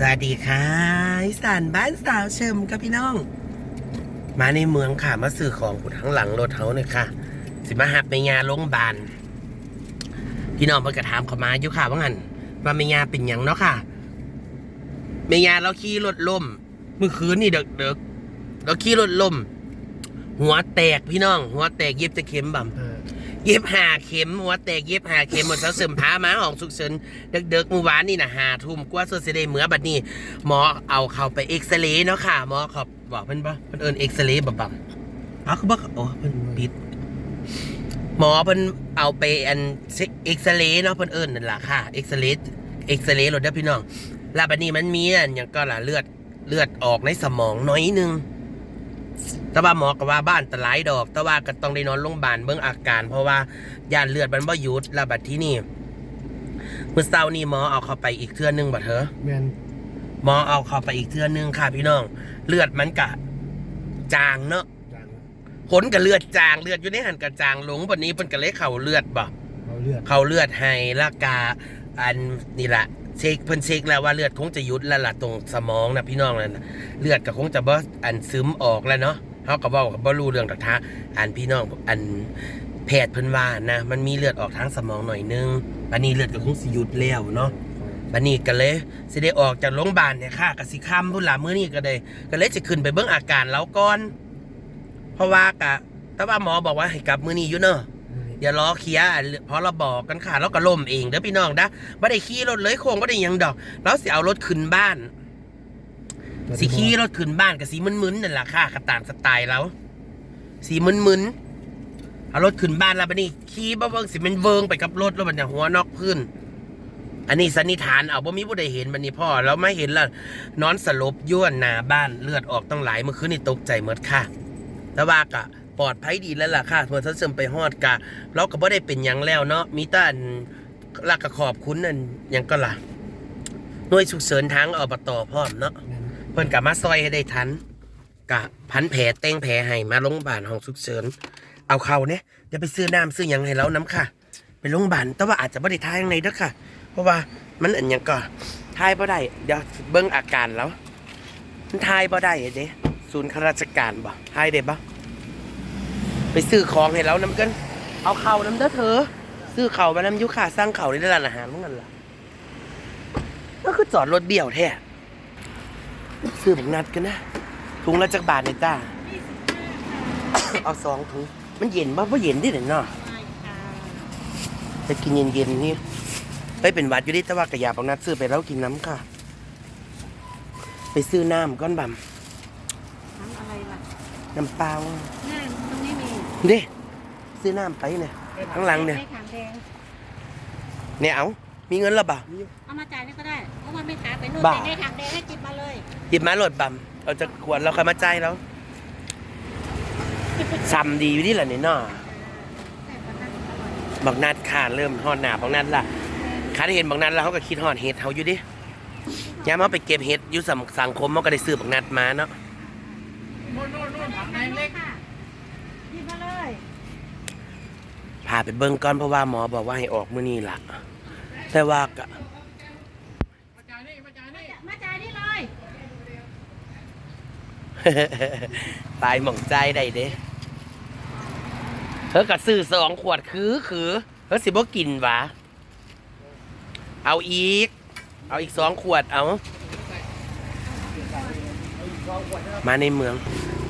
สวัสดีค่ะอีสานบ้านสาวเชิมกับพี่น้อง มาในเมืองค่ะ มาซื้อของผุดทั้งหลังรถเฮาเนี่ยค่ะ สิมาหับในงานโรงพยาบาลพี่น้องเพิ่นกระถามเขามาอยู่ค่ะว่างั้นว่าเมียาเป็นยังเนาะค่ะเมียาเราขี่รถล่มเมื่อคืนนี่เด็กเด็กๆเราขี่รถล่มหัวแตกพี่น้อง หัวแตกเย็บจะเข็มบ่ำ เย็บหาเข็มหัวแตกเย็บหาเข็มหมดเสาเสริมพามาห้องสุกเสริญเด็กเด็กๆเมื่อวานนี่นะหาทุ่มกว่าโซเซเดเหมือบัดนี้หมอเอาเขาไปเอ็กซเรย์เนาะค่ะหมอเขาบอกเพิ่นปะเพิ่นเอินเอ็กซเรย์บ่บ่อ๋อคือบ่โอ้เพิ่นปิดหมอเพิ่นเอาไปอันเอ็กซเรย์เนาะเพิ่นเอิ้นนั่นล่ะค่ะเอ็กซเรย์เอ็กซเรย์รถเด้อพี่น้องแล้วบัดนี้มันมีอันหยังก็ล่ะเลือดเลือดออกในสมองน้อยนึง แต่ว่าหมอก็ว่าบ้านตะหลายดอก แต่ว่าก็ต้องได้นอนโรงพยาบาลเบิ่งอาการ เพราะว่าย่านเลือดมันบ่หยุดแล้วบัดที่นี่เมื่อเช้านี่หมอเอาเข้าไปอีกเทื่อนึงบ่เถอะแมนหมอเอาเข้าไปอีกเทื่อนึงค่ะ พี่น้อง เลือดมันกะจางเนาะจางผลกับเลือดจางเลือดอยู่ในหันกะจางลงวันนี้เพิ่นก็เลยเข้าเลือดบ่ เอาเลือดเข้าเลือดให้และกาอันนี่ละเช็คเพิ่นเช็คแล้วว่าเลือดคงจะหยุดแล้วล่ะตรงสมองนะพี่น้องนั่นน่ะเลือดก็คงจะบ่อันซึมออกแล้วเนาะ เฮาก็เว้าก็บ่รู้เรื่องดอกทะอันพี่น้องอันแพทย์เพิ่นว่านะ มันมีเลือดออกทางสมองหน่อยนึงอันนี้เลือดก็คงสิหยุดแล้วเนาะบันนี้ก็เลยสิได้ออกจากโรงพยาบาลเนี่ยค่ะกับสิค่ำพุ่นละมื้อนี้ก็เลยก็เลยจะขึ้นไปเบิ่งอาการแล้วก่อน เพราะว่ากะแต่ว่าหมอบอกว่าให้กลับมื้อนี้อยู่เนอะอย่ารอเคลียร์อันเพราะเราบอกกันค่ะแล้วก็ล่มเองเด้อพี่น้องนะบ่ได้ขี่รถเลยโค้งบ่ได้หยังดอก แล้วสิเอารถขึ้นบ้าน สิขี่รถขึ้นบ้านกับสีมึนๆนั่นแหละค่ะกระตามสไตล์แล้วสีมึนๆเอารถขึ้นบ้านแล้วบัดนี้ขี่บ่เบิ่งสิมันเวิงไปกับรถแล้วมันจะหัวนอกพื้น อันนี้สันนิษฐานเอาบ่มีผู้ใดเห็นบันนี้พ่อแล้วไม่เห็นแล้วนอนสลบย่วนหน้าบ้านเลือดออกต้องหลายเมื่อคืนนี่ตกใจเมดค่ะแต่ว่ากะปลอดภัยดีแล้วล่ะค่ะเมื่อท่านเสริมไปฮอดกะเราก็บ่ได้เป็นหยังแล้วเนาะมีแต่อันลักก็ขอบคุณนั่นหยังก็ล่ะหน่วยฉุกเฉินทางอบตพร้อมเนาะแมน เพิ่นกะมาซอยให้ได้ทันกะพันแผลเต้งแผลให้มาโรงพยาบาลห้องฉุกเฉินเอาเข้าเนี่ยเดี๋ยวไปซื้อน้ำซื้อหยังให้แล้วน้ำค่ะ ไปโรงพยาบาลแต่ว่าอาจจะไม่ได้ทายข้างในเด้อค่ะ เพราะว่ามันอันหยังก็ทายบ่ได้เดี๋ยวเบิ่งอาการแล้วมันทายบ่ได้เด้ศูนย์ข้าราชการบ่ทายได้บ่ไปซื้อของให้แล้วน้ำกันเอาเข่าน้ำเด้อเธอซื้อเข่ามาน้ำยุค่าสร้างเข่าในร้านอาหารเมือกันล่ะก็คือจอดรถเบี้ยวแท้ ซื้อบักนัดกันนะถุงละจักบาทเนี่ยจ้าเอาสองถุงมันเย็นบ่บ่เย็นดิเนาะจะกินเย็นๆนี่เฮ้ยเป็นหวัดอยู่ดิแต่ว่ากระยาบักนัดซื้อไปแล้วกินน้ำค่ะ ไปซื้อน้ำก้อนบน้ำอะไรล่ะำน้ำเปล่าหน้าตรงนี้มีเด้ซื้อน้ำไปเนี่ยข้างหลังเนี่ยในถังแดงเนี่ยเอา มีเงินและบ่า เอามาจ่ายนี่ก็ได้เพราะว่าไม่ขายไปนู่นบ้าแต่ในถังแดงให้จิบมาเลยหยิบมาโหลดบำเราจะขวดเราค่อยมาใจายแล้วซ้ำดีอยู่ดิล่ะเนี่ยเนาะแต่ปลาตั้งอร่อยบักนัดขาดเริ่มฮอดหนาบักนัดล่ะขาดเห็นบักนัดแล้วเขาก็คิดฮอดเห็ดเขาอยู่ดิยามเขาไปเก็บเห็ดอยู่สังสังคมเขาก็ได้ซื้อบักนัดมาเนาะถังเล็กค่ะจิบมาเลยพาไปเบิ่งก่อนเพราะว่าหมอบอกว่าให้ออกมื้อนี้ล่ะ แต่ว่าก็มาจ่ายนี่เลยตายหม่องใจได้เด้เธอก็ซื้อสองขวดคือคือเธอสิบ่กินหวะเอาอีก เอาอีกสองขวดเอา มาในเมือง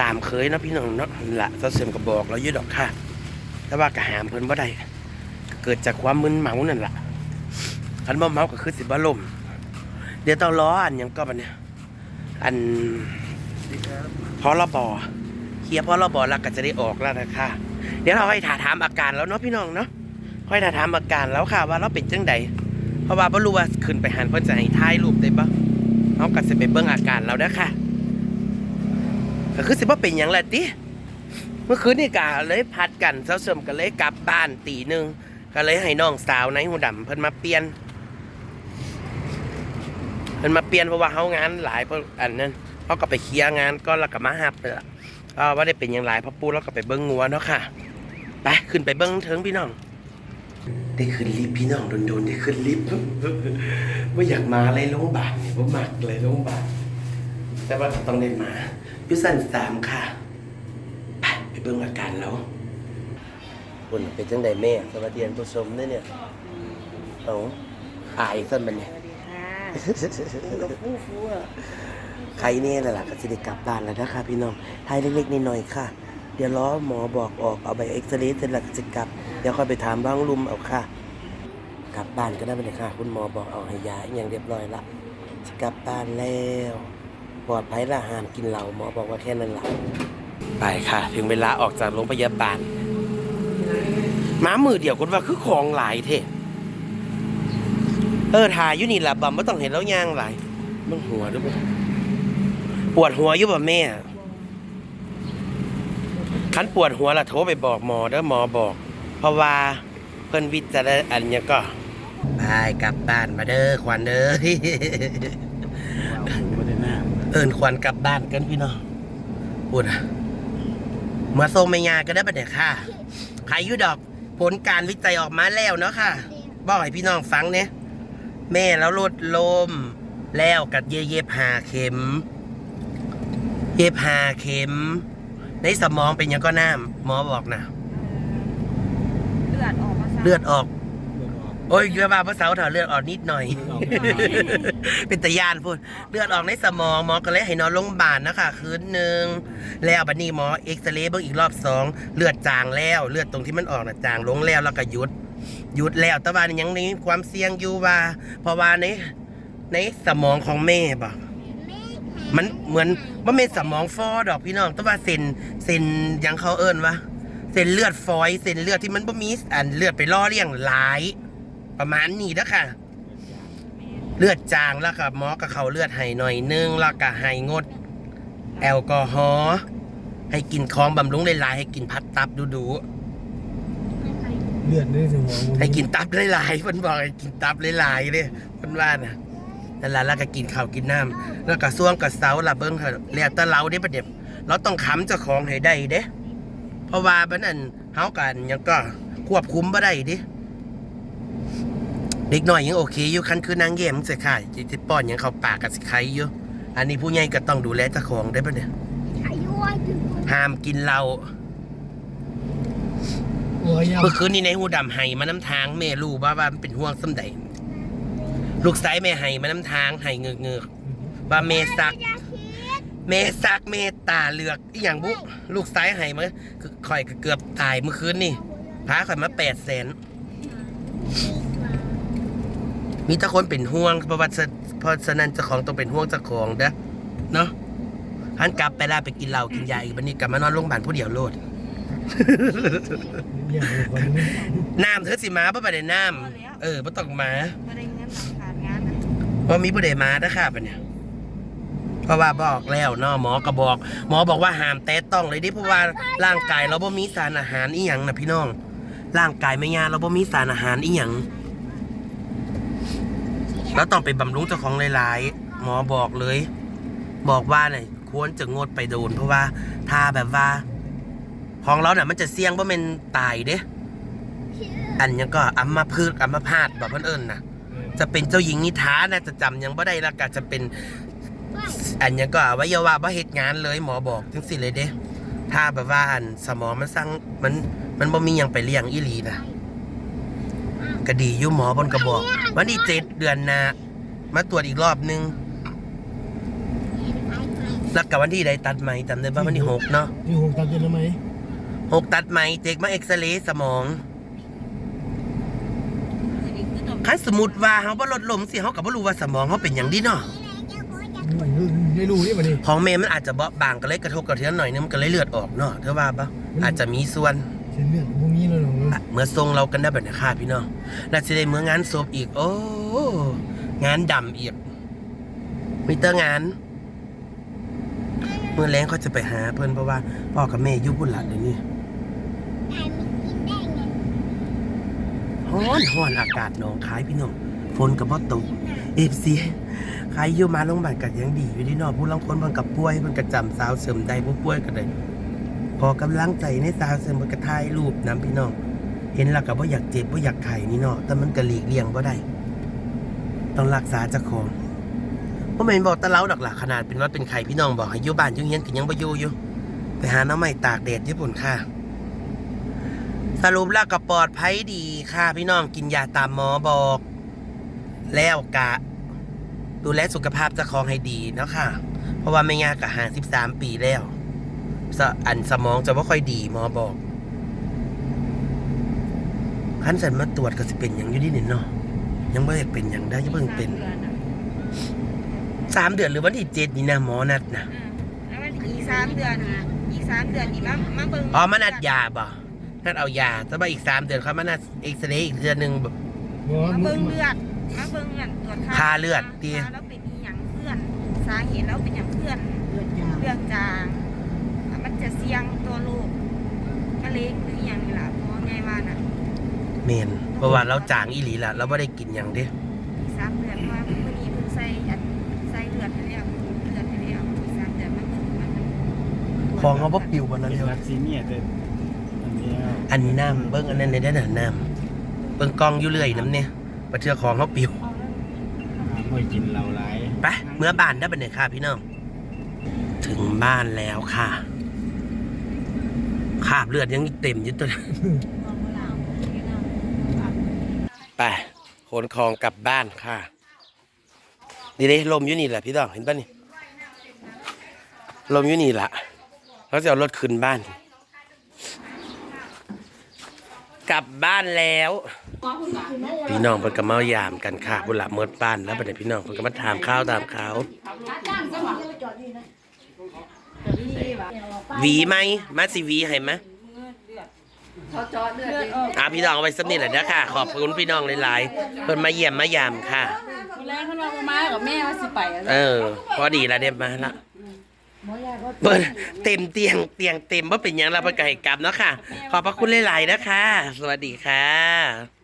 ตามเคยเนาะพี่น้องเนาะนั่นละเขาเสริมก็บอกเราอยู่ดอกค่ะ แต่ว่ากะหามเพิ่นบ่ได้ก็เกิดจากความมึนเมานั่นล่ะ คันบ่เมาก็คือสิบ่ล่มเดี๋ยวต้องรออันยังก็บัดเนี่ยอันพอรบอเคลียร์พอรบอแล้วก็จะได้ออกแล้วนะคะเดี๋ยวเราค่อยถาถามอาการแล้วเนาะพี่น้องเนาะค่อยถาถามอาการแล้วค่ะว่าเราเป็นจังใดเพราะว่าบ่รู้ว่าขึ้นไปหันเพิ่นจะให้ถ่ายรูปได้บ่เขาก็สิไปเบิ่งอาการเราเด้อค่ะก็คือสิบ่เป็นหยังแหละติเมื่อคืนนี่กะเลยพัดกันเช้าเสริมก็เลยกลับบ้านตีหนึ่งก็เลยให้น้องสาวในหูดำเพิ่นมาเปลี่ยน เพิ่นมาเปลี่ยนเพราะว่าเขางานหลายเพราะอันนั้นเขาก็ไปเคลียร์งานก็แล้วก็มาหับเลยล่ะก็ว่าได้เป็นอย่างไรเพราะปูแล้วก็ไปเบิ้งงัวเนาะค่ะไปขึ้นไปเบิ้งเถิงพี่น้อง ได้ขึ้นลิฟต์พี่น้องโดนๆได้ขึ้นลิฟต์ว่าอยากมาเลยโรงพยาบาลเนี่ยว่ามักเลยโรงพยาบาลแต่ว่าต้องได้มาอยุสันสามค่ะไปไปเบิ่งอาการแล้วคนเป็นจังไดแม่สวัสดีผู้ชมเนี่ยเนี่ยเอาอายสั่นมันเนี่ย กับผู้ฟูอะใครเนี่ยแหละล่ะก็สิได้กลับบ้านแล้วนะคะพี่น้องไทยเล็กๆนิดๆค่ะ เดี๋ยวรอหมอบอกออกเอาใบเอ็กซเรย์เสร็จแล้วก็จะกลับ เดี๋ยวค่อยไปถามบ้างลุมเอาค่ะ กลับบ้านก็ได้ไปเลยค่ะ คุณหมอบอกเอาให้ยาอย่างเรียบร้อยละจะกลับบ้านแล้วปลอดภัยละห้ามกินเหล้าหมอบอกว่าแค่นั้นละไปค่ะ ถึงเวลาออกจากโรงพยาบาลม้ามือเดียวคนว่าคือของหลายเท่ เออถ่ายอยู่นี่แหละบอมไม่ต้องเห็นแล้วย่างหลายมันหัวด้วยบ่ปวดหัวอยู่บ่แม่คันปวดหัวละโทรไปบอกหมอเด้อหมอบอก เพราะว่าเพิ่นวิจารณ์อันเนี้ยก็ไปกลับบ้านมาเด้อควันเด้อไม่ได้หน้าเอินควันกลับบ้านกันพี่น้องพูดอะมาส่งแม่ยาก็ได้ปะเนี่ยค่ะใครอยุดอกผลการวิจัยออกมาแล้วเนาะค่ะ บอกให้พี่น้องฟังเนี่ย แม่แล้วลดลม แล้วกัดเย็บหาเข็ม เย็บหาเข็ม ในสมองเป็นหยังก็น้ำหมอบอกนะเลือดออกมาเลือดออกเลือดออก โอ้ยเรือมาพระเสาเถอะเลือดออกนิดหน่อยเลือดออกนิดหน่อย เป็นตะยานพูดเลือดออกในสมองหมอก็เลยให้นอนโรงพยาบาลนะคะคืนหนึ่งแล้วบัดนี้หมอเอ็กซเรย์เบิ่งอีกรอบสองเลือดจางแล้ว เลือดตรงที่มันออกน่ะจางลงแล้วแล้วก็หยุด หยุดแล้วแต่ว่ายังมีความเสี่ยงอยู่ว่า เพราะว่าในในสมองของแม่บ่มันเหมือนว่าเป็นสมองฟอดอกพี่น้องแต่ว่าเส้นเส้นยังเขาเอิ้นว่าเส้นเลือดฝอยเส้นเลือดที่มันบ่มีอันเลือดไปล่อเลี้ยงหลาย ประมาณนี้เด้อค่ะ เลือดจางแล้วกับหมอก็เขาเลือดให้หน่อยนึงแล้วก็ให้งด แอลกอฮอล์ให้กินของบำรุงหลายๆให้กินพัดตับดูเลือดในสมองๆให้กินตับหลายๆเพิ่นบอกให้กินตับหลายๆเลยเพิ่นว่าน่ะนั่นแหละแล้วก็กินข้าวกินน้ำแล้วก็ซ่วงกับเสาละเบิ่งเถอะแล้วแต่เราเด้ประเดี๋ยวเราต้องค้ำเจ้าของให้ได้เด้เพราะว่าบัดนั้นเฮากันยังก็ควบคุมบ่ได้ดิเด็กน้อยยังโอเคอยู่คันคือนางเยี่ยมสิค่ะจิตป้อนยังเข้าปากกับสิไข่อยู่อันนี้ผู้ใหญ่ก็ต้องดูแลเจ้าของได้ปะเนี่ยห้ามกินเหล้า โอ้ยยเมื่อคืนนี้ในหูดำไห้มาน้ำทางแม่รู้ว่าว่ามันเป็นห่วงสำใดลูกสายแม่ไห้มาน้ำทางไห้เงือกเงือกๆว่าแม่ซักแม่ซักแม่ตาเหลือกอีหยังบุลูกสายไห้มาคือข่อยก็เกือบตายเมื่อคืนนี่พาข่อยมาแปดแสนมีแต่คนเป็นห่วงเพราะว่าฉะเพราะฉะนั้นเจ้าของต้องเป็นห่วงเจ้าของเด้อเนาะหันกลับไปแล้วไปกินเหล้ากินยาอีกวันนี้กลับมานอนโรงพยาบาลผู้เดียวโลดอย่างค นนี้น้ำเธอสิมาบ่ไปได้น้ำเออบ่ต้องมาไม่ได้เงินขาดงานนะเพราะมีบ่ได้มาเด้อค่ะปะเนี่ยเพราะว่าบอกแล้วเนาะหมอก็บอก หมอบอกว่าห้ามแตะต้องเลยดิเพราะว่าร่างกายเราบ่มีสารอาหารอีหยังนะพี่น้อง ร่างกายแม่ยาเราบ่มีสารอาหารอีหยังเราต้องไปบำรุงเจ้าของหลายๆหมอบอกเลย บอกว่าเนี่ยควรจะงดไปโดน เพราะว่าถ้าแบบว่า ของเราเนี่ยมันจะเสี่ยงว่าเป็นตายเด้ อันยังก็อัมมาพืชอัมมาพาดแบบเพิ่นเอิญนะจะเป็นเจ้าหญิงนิทานะจะจำยังบ่ได้แล้วก็จะเป็น อันยังก็อวัยวะบ่เหตุงานเลยหมอบอกจังสิเลยเด้ ถ้าแบบว่าอันสมองมันสร้างมันมันบ่มีหยังไปเลี้ยงอีหลีนะก็ดีอยู่หมอบนกระบอก วันที่เจ็ดเดือนหนามาตรวจอีกรอบนึงแล้วกับวันที่ใดตัดไหมจำได้ป่ะวันที่หกเนาะที่หกตัดเจนแล้วไหม หกตัดไหมเจ๊กมาเอ็กซเรย์สมองอันนี้คือต้องคันสมมุติว่าเขาบ่ลดลมสิเขาก็บ่รู้ว่าสมองเขาเป็นอย่างดีเนาะได้รู้นี่มาดิของเมย์มันอาจจะเบาบางก็เลยกระทบกระเทือนหน่อยนึงมันก็เลยเลือดออกเนาะเธอว่าปะอาจจะมีส่วนเส้นเลือดพวกนี้เลยหรออะเมื่อทรงเรากันได้แบบนี้ค่ะพี่น้องน่าจะได้เมื่องานศพอีก โอ้งานดำอีกมีเตอร์งานเมื่อแรงเขาจะไปหาเพื่อนเพราะว่าพ่อกับแม่อยุ่พุ่นหลัดเลยนี่ ฮ้อนฮ้อนอากาศหนองคายพี่น้องฝนกับพ่ตกเอฟซีใครอยู่มาโรงพยาบาลกันยังดีอยู่ที่นอกผู้ลังคนมันกับป่วยมันกระจำสาวเสริมใดผู้ป่วยกันเลยพอกำลังใจในสาวเสริมมันกระทายรูปน้ำพี่น้องเห็นแล้วก็บ่อยากเจ็บบ่อยากไข้นี่เนาะแต่มันก็หลีกเลี่ยงบ่ได้ ต้องรักษาเจ้าของบ่แม่นบอกตะเล้าดอกล่ะขนาดเป็นวัดเป็นไข้พี่น้องบอกให้อยู่บ้านยู่เฮียนก็ยังบ่อยู่อยู่ไปหาน้ำใหม่ตากแดดญี่ปุ่นค่ะ สรุปแล้วก็ปลอดภัยดีค่ะ พี่น้องกินยาตามหมอบอก แล้วกะ ดูแลสุขภาพเจ้าของให้ดีเนาะค่ะ เพราะว่าไม่ยากกะหาสิบสามปีแล้วสะอันสมองจะไม่ค่อยดีหมอบอกขั้นสันมาตรวจก็สิเป็นอย่างอยู่ดีนี่เนาะยังไม่ได้เป็นอย่างได้ยังเพิ่งเป็นสามเดือนหรือวันที่เจ็ดนี่นะหมอนัดนะแล้วมันอีกสามเดือนอีกสามเดือนนี่มามาเบิ่งอ๋อมานัดยาบ่ นัดเอายาแต่ว่าอีกสามเดือนเขามานัดเอ็กซเรย์อีกเดือนหนึ่งแบบ บ่มามึเบิ่งงเลือดมาเบิ่งเลือดตรวจค่าเลือดติค่าแล้วเป็นอีหยังเพื่อนสาเหตุแล้วเป็นหยังเพื่อนเลือดยางเรื่องจางอะมันจะเสี่ยงตัวลูกมะเร็งหรืออหย่างนี่ล่ะหมอไงว่าน่ะเมนเพราะว่าเราจางอีหลีละเราไม่ได้กินอย่างเด้อีกสามเดือนเพราะว่าเมื่อนี้เพิ่งใส่อันใส่เลือดให้แล้วเลือดให้แล้วอีกสามเดือนมันเบิ่งมันเบิ่งของเขาบ่ปิววันนั้นเป็นเดียววัคซีนเนี่ยแต่ อันเนี้ยอันนี้น้ำเบิ้งอันนั้นในด้านหน้าน้ำเบิ้งกล้องอยู่เรื่อยน้ำเนี่ยประเทือของเขาปิวหาไม่กินเราหลายไปเมื่อบ้านได้เป็นไหนค่ะพี่น้อง ถึงบ้านแล้วค่ะคราบเลือดยังเต็มอยู่ตัวนั้นไปขนของกลับบ้านค่ะ นี่เลยลมอยู่นี่แหละพี่ต้องเห็นปะนี่ ลมอยู่นี่แหละเขาจะเอารถขึ้นบ้าน กลับบ้านแล้ว พี่น้องเพิ่นก็มายามกันค่ะบุหลาเมิดบ้านแล้วบัดนี้พี่น้องเพิ่นก็มาถามข้าวตามข่าวหวีไหมมาสิหวีให้ไหมอ่าพี่น้องเอาไว้สักนิดแหละเด้อค่ะ ขอบคุณพี่น้องหลายๆเพิ่นมาเยี่ยมมายามค่ะแรงเขาลงมากับแม่ว่าสิไป เออ พอดีแล้วเด็มาละ เปิดเต็มเตียงเตียงเต็มว่าเป็นหยังเราไปไก่กรรมเนาะค่ะ ขอบพระคุณหลายๆนะคะ สวัสดีค่ะ